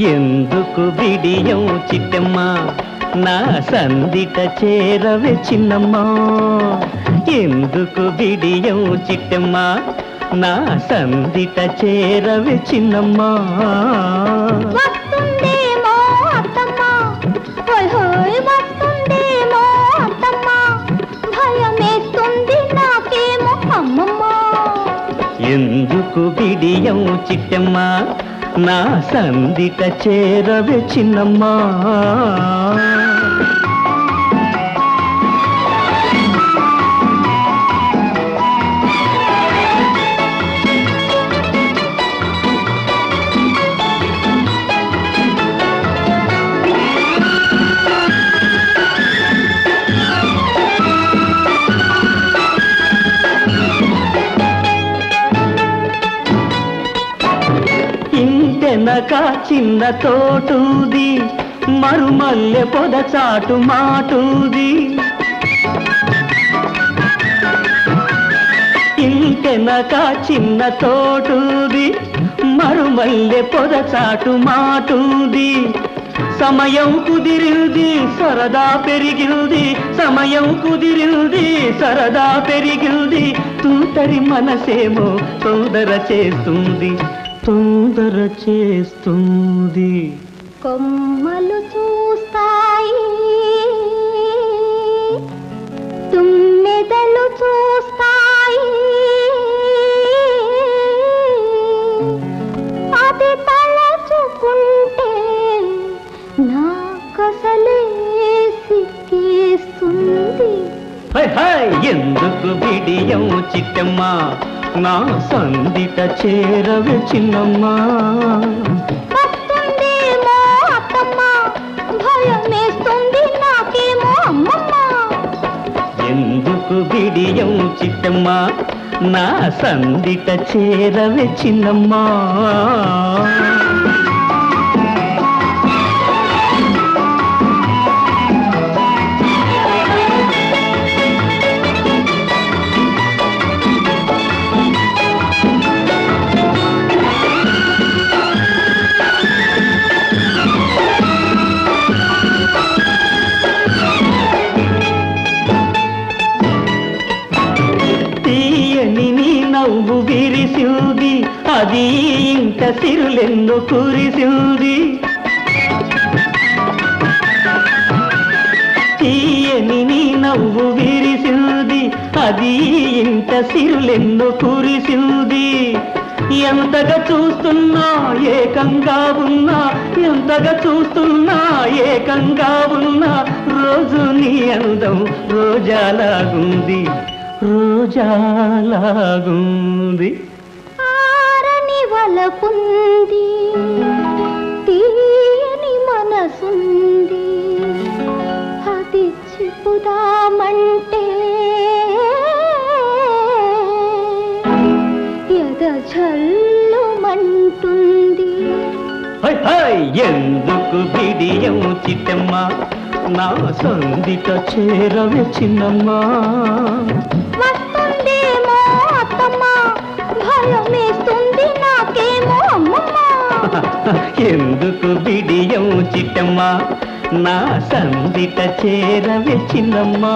ఎందుకు బిడియం చిట్టమ్మ? నా సందిట చేరవే చిన్నమ్మా. ఎందుకు బిడియం చిట్టమ్మ? నా సందిట చేరవే చిన్నమ్మా. ఎందుకు బిడియం చిట్టమ్మ? నా సందిట చేరవే చిన్నమ్మా. వెనక చిన్న తోటూది మరుమల్లె పొద చాటు మాటూది. ఇంకెనక చిన్న తోటూది మరుమల్లె పొద చాటు మాటూది. సమయం కుదిరింది సరదా పెరిగింది. సమయం కుదిరింది సరదా పెరిగింది. తూతరి మనసేమో తొందర చేస్తుంది. తొందర చేస్తుంది. కొమ్మలు చూస్తాయి. తుమ్మెదలు చూస్తాయి. అది తలచుకుంటే నా కసలే సిక్కేస్తుంది. ఎందుకు బిడియం చిట్టమ్మ నా సందిట చేరవే చిన్నమ్మా. ఎందుకు బిడియం చిట్టమ్మ? నా సందిట చేరవే చిన్నమ్మా. కురిసింది అది ఇంత సిరులెందు కురిసింది. తీయని నీ నవ్వు విరిసింది అది ఇంత సిరులెందు కురిసింది. ఎంతగా చూస్తున్నా ఏకంగా ఉన్నా ఎంతగా చూస్తున్నా ఏకంగా ఉన్నా రోజు నీ అందం రోజాలాగుంది రోజాలాగుంది. వలపుంది తీయని మనసుంది. అది చిప్పుదామంటే ఎద జల్లుమంటుంది. ఎందుకు బిడియం చిట్టమ్మ? నా సందిట చేరవే చిన్నమ్మా ఎందుకు బిడియం చిట్టమ్మ? నా సందిట చేరవే చిన్నమ్మా